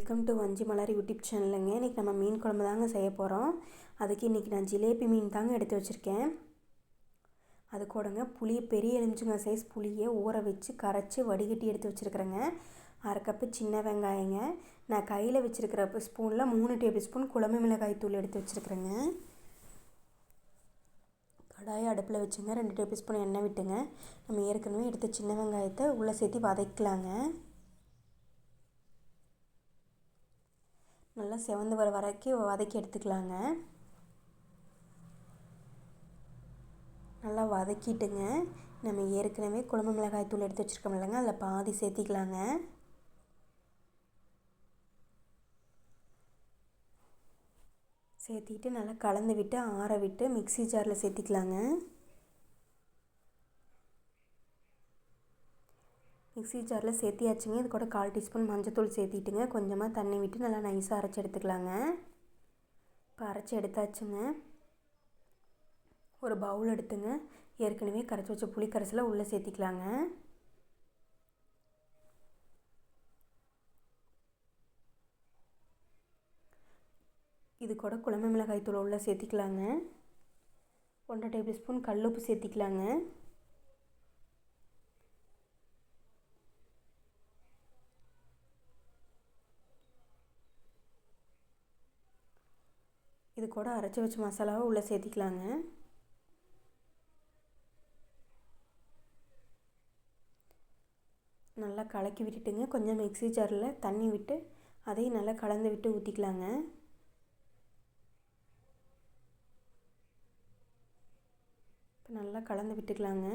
Welcome to வஞ்சி மலர் YouTube சேனலுங்க. இன்றைக்கி நம்ம மீன் குழம்பு தாங்க செய்ய போகிறோம் அதுக்கு இன்றைக்கி நான் ஜிலேபி மீன் தாங்க எடுத்து வச்சுருக்கேன். அது கூடங்க புளி பெரிய எலுமிச்சுங்க சைஸ் புளியை ஊற வச்சு கரைச்சி வடிகட்டி எடுத்து வச்சுருக்குறேங்க. அரை கப்பு சின்ன வெங்காயங்க. நான் கையில் வச்சுருக்கிற ஸ்பூனில் மூணு டேபிள் ஸ்பூன் குழம்பு மிளகாய் தூள் எடுத்து வச்சுருக்குறேங்க. கடாயை அடுப்பில் வச்சுங்க. ரெண்டு டேபிள் ஸ்பூன் எண்ணெய் விட்டுங்க. நம்ம ஏற்கனவே எடுத்த சின்ன வெங்காயத்தை உள்ளே சேர்த்து வதக்கலாங்க. நல்லா செவந்து வர வரைக்கும் வதக்கி எடுத்துக்கலாங்க. நல்லா வதக்கிட்டுங்க. நம்ம ஏற்கனவே குழம்பு மிளகாய் தூள் எடுத்து வச்சுருக்கோம் இல்லைங்க அதில் பாதி சேர்த்திக்கலாங்க. சேர்த்திட்டு நல்லா கலந்து விட்டு ஆற விட்டு மிக்சி ஜாரில் சேர்த்திக்கலாங்க. மிக்சி ஜாரில் சேர்த்தியாச்சுங்க. இது கூட கால் டீஸ்பூன் மஞ்சத்தூள் சேர்த்திட்டுங்க. கொஞ்சமாக தண்ணி விட்டு நல்லா நைஸாக அரைச்சி எடுத்துக்கலாங்க. இப்போ அரைச்சி எடுத்தாச்சுங்க. ஒரு பவுல் எடுத்துங்க. ஏற்கனவே கரைச்சி வச்ச புளி கரைசலை உள்ளே சேர்த்திக்கலாங்க. இது கூட குழம்பு மிளகாய் தூள் உள்ளே சேர்த்திக்கலாங்க. ஒன்றரை டேபிள் ஸ்பூன் கல்லுப்பு சேர்த்திக்கலாங்க. இது கூட அரைச்சி வச்ச மசாலாவை உள்ளே சேர்த்திக்கலாங்க. நல்லா கலக்கி விட்டுட்டுங்க. கொஞ்சம் மிக்சி ஜாரில் தண்ணி விட்டு அதையும் நல்லா கலந்து விட்டு ஊற்றிக்கலாங்க இப்போ நல்லா கலந்து விட்டுக்கலாங்க.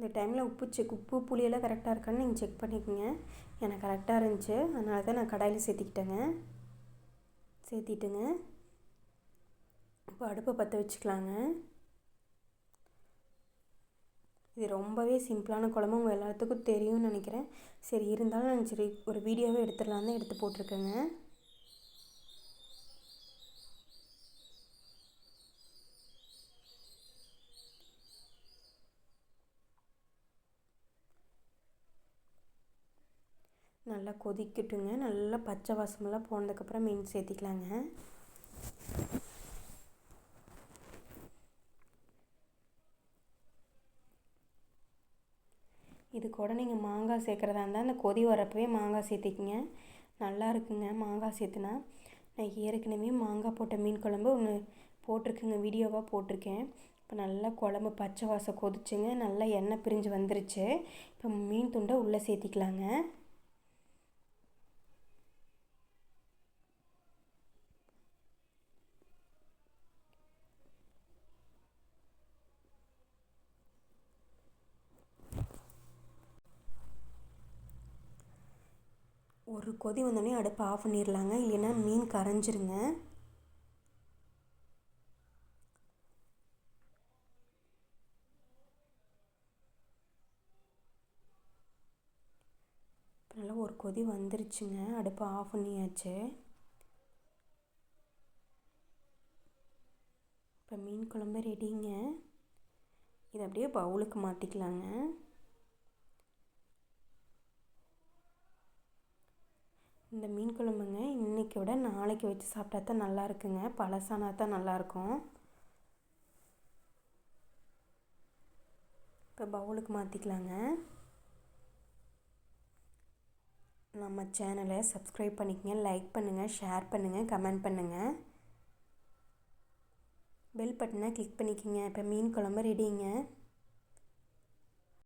இந்த டைமில் உப்பு செக் உப்பு புளியெல்லாம் கரெக்டாக இருக்கான்னு நீங்கள் செக் பண்ணிக்கோங்க. எனக்கு கரெக்டாக இருந்துச்சு. அதனால தான் நான் கடாயில் சேர்த்திக்கிட்டேங்க. சேர்த்திட்டுங்க. இப்போ அடுப்பை பற்ற வச்சுக்கலாங்க. இது ரொம்பவே சிம்பிளான குழம்பு. உங்கள் எல்லாத்துக்கும் தெரியும்னு நினைக்கிறேன். சரி இருந்தாலும் நான் சரி ஒரு வீடியோவே எடுத்துடலான்னு தான் எடுத்து போட்டிருக்கேங்க. நல்லா கொதிக்கட்டுங்க. நல்லா பச்சை வாசமெல்லாம் போனதுக்கப்புறம் மீன் சேர்த்திக்கலாங்க. இது கூட நீங்கள் மாங்காய் சேர்க்குறதா இருந்தால் அந்த கொதி வரப்பவே மாங்காய் சேர்த்திக்கிங்க. நல்லா இருக்குங்க மாங்காய் சேர்த்துனா. நான் ஏற்கனவே மாங்காய் போட்ட மீன் குழம்பு ஒன்று போட்டிருக்குங்க வீடியோவாக போட்டிருக்கேன். இப்போ நல்லா குழம்பு பச்சை வாசம் கொதிச்சுங்க. நல்லா எண்ணெய் பிரிஞ்சு வந்துருச்சு. இப்போ மீன் துண்டை உள்ளே சேர்த்திக்கலாங்க. ஒரு கொதி வந்தோடனே அடுப்பை ஆஃப் பண்ணிடலாங்க. இல்லைன்னா மீன் கரைஞ்சிருங்க. நல்லா ஒரு கொதி வந்துருச்சுங்க. அடுப்பை ஆஃப் பண்ணியாச்சு. இப்போ மீன் குழம்பு ரெடிங்க இதை அப்படியே பவுலுக்கு மாற்றிக்கலாங்க இந்த மீன் குழம்புங்க. இன்றைக்கி விட நாளைக்கு வச்சு சாப்பிட்டா தான் நல்லா இருக்குங்க. பழசானா தான் நல்லாயிருக்கும் இப்போ பவுலுக்கு மாற்றிக்கலாங்க நம்ம சேனலை சப்ஸ்கிரைப் பண்ணிக்கங்க லைக் பண்ணுங்கள் ஷேர் பண்ணுங்கள் கமெண்ட் பண்ணுங்கள் பெல் பட்டனை கிளிக் பண்ணிக்கோங்க. இப்போ மீன் குழம்பு ரெடிங்க.